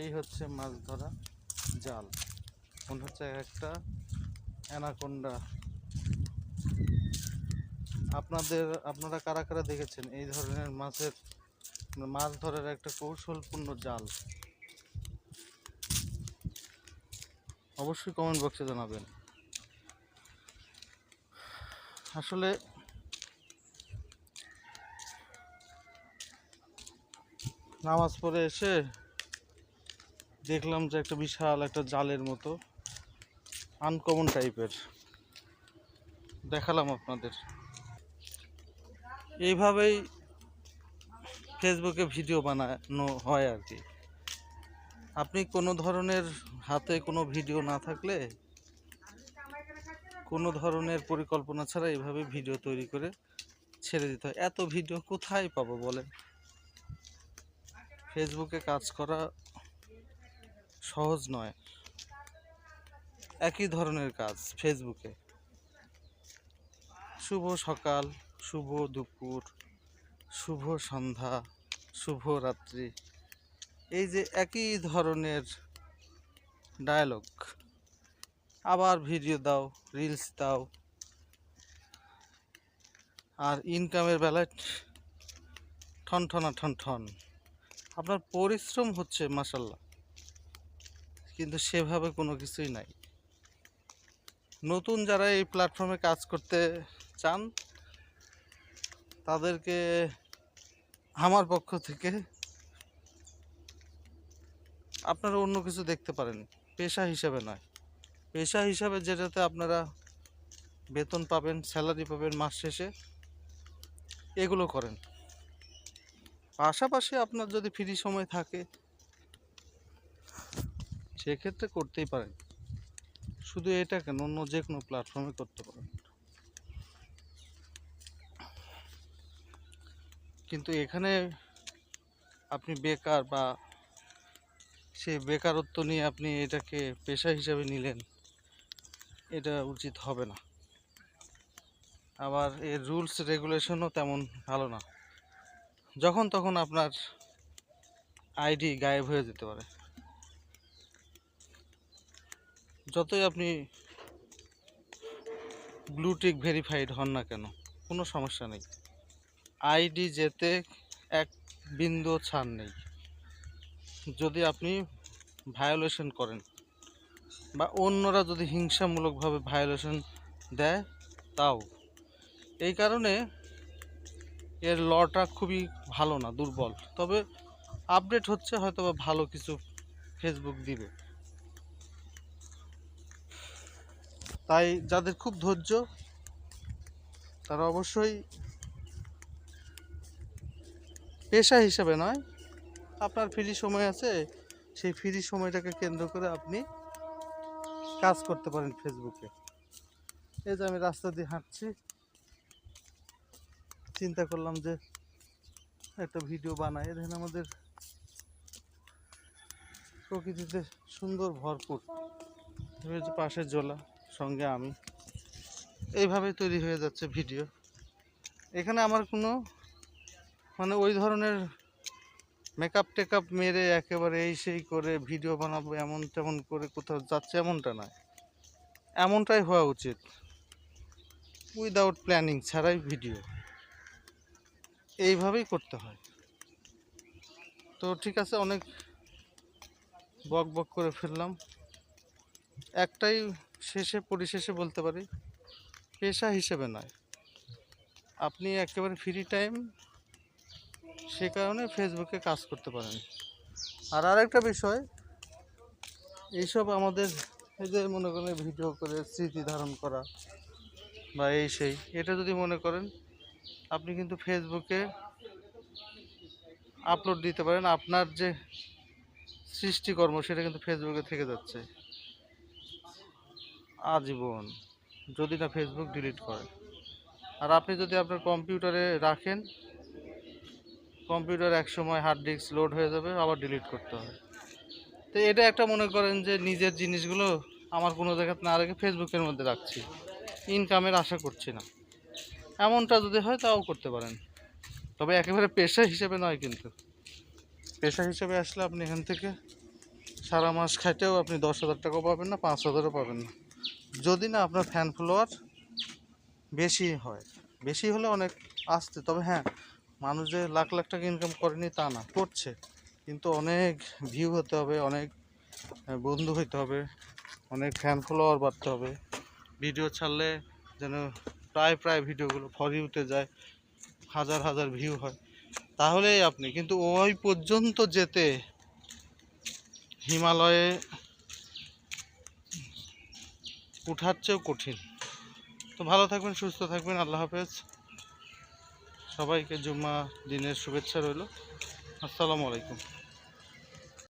এই হচ্ছে মাছ ধরা জাল। মনে হচ্ছে একটা অ্যানাকোন্ডা। আপনাদের, আপনারা কারা কারা দেখেছেন এই ধরনের মাছের, মাছ ধরার একটা কৌশলপূর্ণ জাল? অবশ্যই কমেন্ট বক্সে জানাবেন। আসলে নামাজ পড়ে এসে দেখলাম যে একটা বিশাল একটা জালের মতো আনকমন টাইপের দেখালাম আপনাদের। এইভাবেই ফেসবুকে ভিডিও বানানো হয় আর কি। আপনি কোনো ধরনের হাতে কোনো ভিডিও না থাকলে, কোনো ধরনের পরিকল্পনা ছাড়া এইভাবে ভিডিও তৈরি করে ছেড়ে দিতে হয়। এত ভিডিও কোথায় পাবো বলেন? ফেসবুকে কাজ করা সহজ নয়। একই ধরনের কাজ ফেসবুকে। শুভ সকাল, শুভ দুপুর, শুভ সন্ধ্যা, শুভ রাত্রি। এই যে একই ধরনের ডায়ালগ আবার ভিডিও দাও রিলস দাও। আর ইনকামের বেলায় ঠন ঠনা ঠন ঠন আপনার পরিশ্রম হচ্ছে মাসাল্লাহ কিন্তু সেভাবে কোনো কিছুই নাই। নতুন যারা এই প্ল্যাটফর্মে কাজ করতে চান, তাদেরকে আমার পক্ষ থেকে আপনারা অন্য কিছু দেখতে পারেন, পেশা হিসাবে নয়। পেশা হিসাবে যেটাতে আপনারা বেতন পাবেন স্যালারি পাবেন মাস শেষে, এগুলো করেন। পাশাপাশি আপনার যদি ফ্রি সময় থাকে সেক্ষেত্রে করতেই পারেন। শুধু এটা কেন? অন্য যে কোনো প্ল্যাটফর্মে করতে পারেন। কিন্তু এখানে আপনি বেকার বা সে বেকারত্ব নিয়ে আপনি এটাকে পেশা হিসাবে নিলেন, এটা উচিত হবে না। আবার এর রুলস রেগুলেশনও তেমন ভালো না। যখন তখন আপনার আইডি গায়েব হয়ে যেতে পারে। যতই আপনি ব্লুটিক ভেরিফাইড হন না কেন, কোনো সমস্যা নেই। আইডি যেতে এক বিন্দু ছাড় নেই। যদি আপনি ভায়োলেশন করেন বা অন্যরা যদি হিংসামূলকভাবে ভায়োলেশন দেয়, তাও। এই কারণে এর লটা খুবই ভালো না, দুর্বল। তবে আপডেট হচ্ছে হয়তো ভালো কিছু ফেসবুক দিবে। তাই যাদের খুব ধৈর্য, তারা অবশ্যই পেশা হিসেবে নয়, আপনার ফ্রি সময় আছে, সেই ফ্রি সময়টাকে কেন্দ্র করে আপনি কাজ করতে পারেন ফেসবুকে এই যে আমি রাস্তা দিয়ে হাঁটছি, চিন্তা করলাম যে একটা ভিডিও বানাই দেখেন আমাদের প্রকৃতিতে সুন্দর ভরপুর, এই যে পাশে জোলা। সঙ্গে আমি। এইভাবে তৈরি হয়ে যাচ্ছে ভিডিও। এখানে আমার কোনো মানে ওই ধরনের মেকআপ টেকআপ মেরে একেবারে এই সেই করে ভিডিও বানাবো, এমন তেমন করে কোথাও যাচ্ছে এমনটা নয়। এমনটাই হওয়া উচিত। উইদাউট প্ল্যানিং ছাড়াই ভিডিও। এইভাবেই করতে হয়। তো ঠিক আছে, অনেক বক বক করে ফেললাম। একটাই শেষে পরিশেষে বলতে পারি, পেশা হিসেবে নয়। আপনি একেবারে ফ্রি টাইম সে কারণে ফেসবুকে কাজ করতে পারেন। আর আরেকটা বিষয়, এইসব আমাদের এই যে মনে করেন ভিডিও করে স্মৃতি ধারণ করা বা এই সেই, এটা যদি মনে করেন, আপনি কিন্তু ফেসবুকে আপলোড দিতে পারেন। আপনার যে সৃষ্টিকর্ম, সেটা কিন্তু ফেসবুকে থেকে যাচ্ছে। আজীবন, যদি না ফেসবুক ডিলিট করে। আর আপনি যদি আপনার কম্পিউটারে রাখেন, কম্পিউটার এক সময় হার্ড ডিস্ক লোড হয়ে যাবে, আবার ডিলিট করতে হবে। তো এটা একটা মনে করেন যে নিজের জিনিসগুলো আমার কোনো জায়গাতে না রেখে ফেসবুকের মধ্যে রাখছি। ইনকামের আশা করছি না। এমনটা যদি হয় তাও করতে পারেন। তবে একেবারে পেশা হিসেবে নয় কিন্তু। পেশা হিসেবে আসলে আপনি এখান থেকে সারা মাস খাইতেও আপনি দশ হাজার টাকাও পাবেন না, পাঁচ হাজারও পাবেন না। যদি না আপনার ফ্যান ফলোয়ার বেশি হয়, বেশি হলে অনেক আসতে। তবে হ্যাঁ মানুষ যে লাখ লাখ টাকা ইনকাম করেনি তা না, করছে। কিন্তু অনেক ভিউ হতে হবে, অনেক বন্ধু হইতে হবে, অনেক ফ্যান ফলোয়ার বাড়তে হবে। ভিডিও ছাড়লে যেন প্রায় প্রায় ভিডিওগুলো ফরি উঠে যায়, হাজার হাজার ভিউ হয়। তাহলেই আপনি, কিন্তু ওই পর্যন্ত যেতে হিমালয়ে উঠার চেয়েও কঠিন। তো ভালো থাকবেন, সুস্থ থাকবেন, আল্লাহ হাফেজ। সবাইকে জুম্মা দিনের শুভেচ্ছা রইল। আসসালামু আলাইকুম।